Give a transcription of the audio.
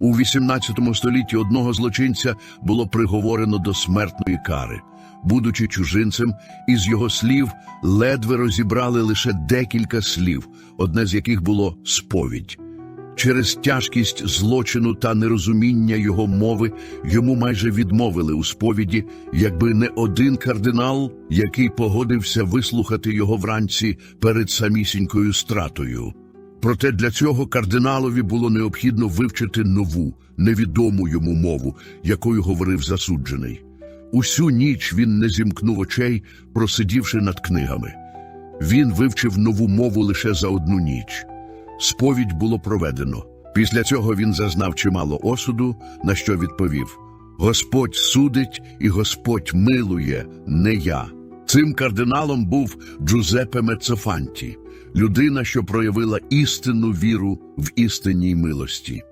У XVIII столітті одного злочинця було приговорено до смертної кари. Будучи чужинцем, із його слів ледве розібрали лише декілька слів, одне з яких було сповідь. Через тяжкість злочину та нерозуміння його мови йому майже відмовили у сповіді, якби не один кардинал, який погодився вислухати його вранці перед самісінькою стратою. Проте для цього кардиналові було необхідно вивчити нову, невідому йому мову, якою говорив засуджений. Усю ніч він не зімкнув очей, просидівши над книгами. Він вивчив нову мову лише за одну ніч. Сповідь було проведено. Після цього він зазнав чимало осуду, на що відповів: Господь судить і Господь милує, не я. Цим кардиналом був Джузеппе Мецофанті, людина, що проявила істинну віру в істинній милості.